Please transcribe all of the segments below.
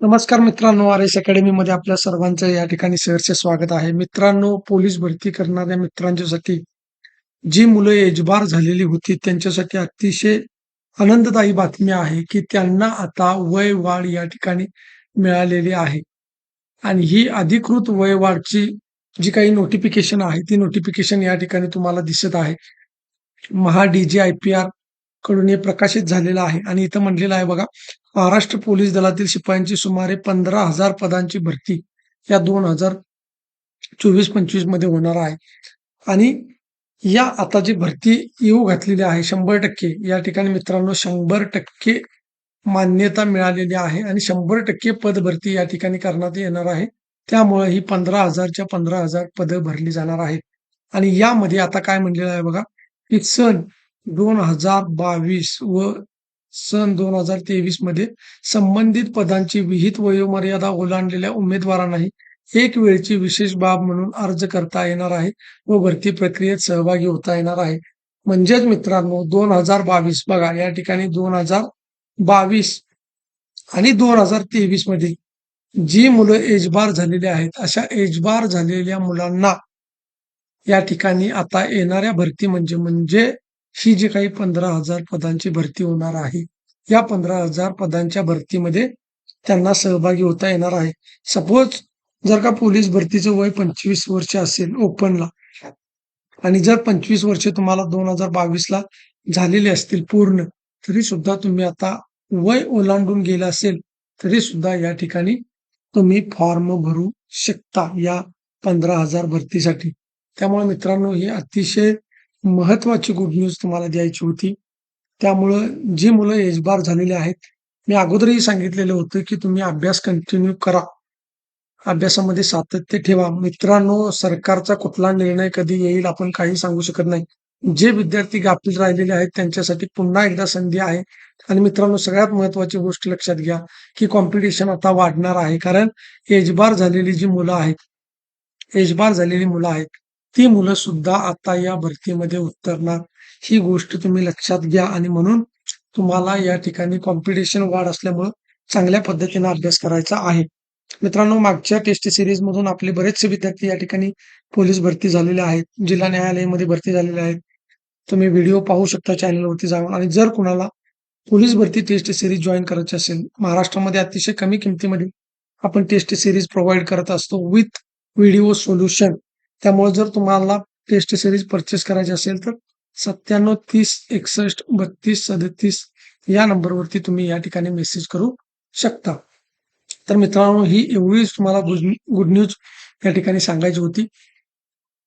नमस्कार मित्रांनो R S अकॅडमीमध्ये आपल्या सर्वांचं या ठिकाणी सहर्ष स्वागत आहे. मित्रांनो पोलीस भरती करणाऱ्या मित्रांच्यासाठी जी मुलं एजबार झालेली होती त्यांच्यासाठी अतिशय आनंददायी बातमी आहे की त्यांना आता वय वाढ या ठिकाणी मिळालेली आहे. आणि ही अधिकृत वय वाढची जी काही नोटिफिकेशन आहे ती नोटिफिकेशन या ठिकाणी तुम्हाला दिसत आहे. Maha DG I P R कडून हे प्रकाशित झालेलं आहे. आणि इथं म्हटलेलं आहे बघा महाराष्ट्र पोलीस दलातील शिपायांची सुमारे पंधरा हजार पदांची भरती या दोन हजार चोवीस पंचवीसमध्ये होणार आहे. आणि या आता जी भरती येऊ घातलेली आहे शंभर टक्के या ठिकाणी मित्रांनो शंभर टक्के मान्यता मिळालेली आहे. आणि शंभर टक्के पद भरती या ठिकाणी करण्यात येणार आहे. त्यामुळे ही पंधरा हजारच्या पंधरा हजार पदं भरली जाणार आहेत. आणि यामध्ये आता काय म्हणलेलं आहे बघा की सण दोन हजार बावीस व सन दोन हजार तेवीसमध्ये संबंधित पदांची विहित वयोमर्यादा ओलांडलेल्या उमेदवारांनाही एक वेळची विशेष बाब म्हणून अर्ज करता येणार आहे व भरती प्रक्रियेत सहभागी होता येणार आहे. म्हणजेच मित्रांनो दोन हजार बावीस बघा या ठिकाणी दोन हजार बावीस आणि दोन हजार तेवीसमध्ये जी मुलं एजबार झालेली आहेत अशा एजबार झालेल्या मुलांना या ठिकाणी आता येणाऱ्या भरती म्हणजे म्हणजे ही जी काही पंधरा हजार पदांची भरती होणार आहे या पंधरा हजार पदांच्या भरतीमध्ये त्यांना सहभागी होता येणार आहे. सपोज जर का पोलीस भरतीचं वय पंचवीस वर्ष असेल ओपनला आणि जर पंचवीस वर्ष तुम्हाला दोन हजार बावीस ला झालेले असतील पूर्ण तरी सुद्धा तुम्ही आता वय ओलांडून गेलं असेल तरी सुद्धा या ठिकाणी तुम्ही फॉर्म भरू शकता या पंधरा हजार भरतीसाठी. त्यामुळे मित्रांनो ही अतिशय महत्वाची गुड न्यूज तुम्हाला द्यायची होती. त्यामुळं जी मुलं एजबार झालेली आहेत मी अगोदरही सांगितलेलं होतं की तुम्ही अभ्यास कंटिन्यू करा. अभ्यासामध्ये सातत्य ठेवा. मित्रांनो सरकारचा कुठला निर्णय कधी येईल आपण काही सांगू शकत नाही. जे विद्यार्थी गाफील राहिलेले आहेत त्यांच्यासाठी पुन्हा एकदा संधी आहे. आणि मित्रांनो सगळ्यात महत्वाची गोष्ट लक्षात घ्या की कॉम्पिटिशन आता वाढणार आहे. कारण एजबार झालेली जी मुलं आहेत एजबार झालेली मुलं आहेत ती मुलं सुद्धा आता या भरतीमध्ये उतरणार ही गोष्ट तुम्ही लक्षात घ्या आणि म्हणून तुम्हाला या ठिकाणी कॉम्पिटिशन वाढ असल्यामुळं चांगल्या पद्धतीने अभ्यास करायचा आहे. मित्रांनो मागच्या टेस्ट सिरीज मधून आपले बरेचसे विद्यार्थी या ठिकाणी पोलीस भरती झालेले आहेत. जिल्हा न्यायालयामध्ये भरती झालेले आहेत. तुम्ही व्हिडिओ पाहू शकता चॅनलवरती जाऊन. आणि जर कुणाला पोलीस भरती टेस्ट सिरीज जॉईन करायची असेल महाराष्ट्रामध्ये अतिशय कमी किमतीमध्ये आपण टेस्ट सिरीज प्रोव्हाइड करत असतो विथ व्हिडिओ सोल्युशन त्यामुळे जर तुम्हाला टेस्ट सिरीज परचेस करायची असेल तर सत्त्याण्णव तीस एकसष्ट बत्तीस सदतीस या नंबरवरती तुम्ही या ठिकाणी मेसेज करू शकता. तर मित्रांनो ही एवढीच तुम्हाला गुड न्यूज या ठिकाणी सांगायची होती.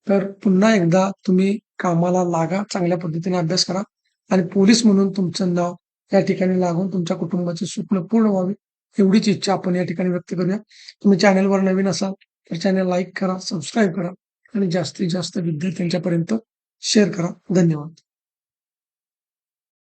तर पुन्हा एकदा तुम्ही कामाला लागा चांगल्या पद्धतीने अभ्यास करा आणि पोलीस म्हणून तुमचं नाव या ठिकाणी लागून तुमच्या कुटुंबाचे स्वप्न पूर्ण व्हावे एवढीच इच्छा आपण या ठिकाणी व्यक्त करूया. तुम्ही चॅनलवर नवीन असाल तर चॅनल लाईक करा सबस्क्राईब करा. आणि जास्तीत जास्त विद्यार्थ्यांच्यापर्यंत शेअर करा. धन्यवाद.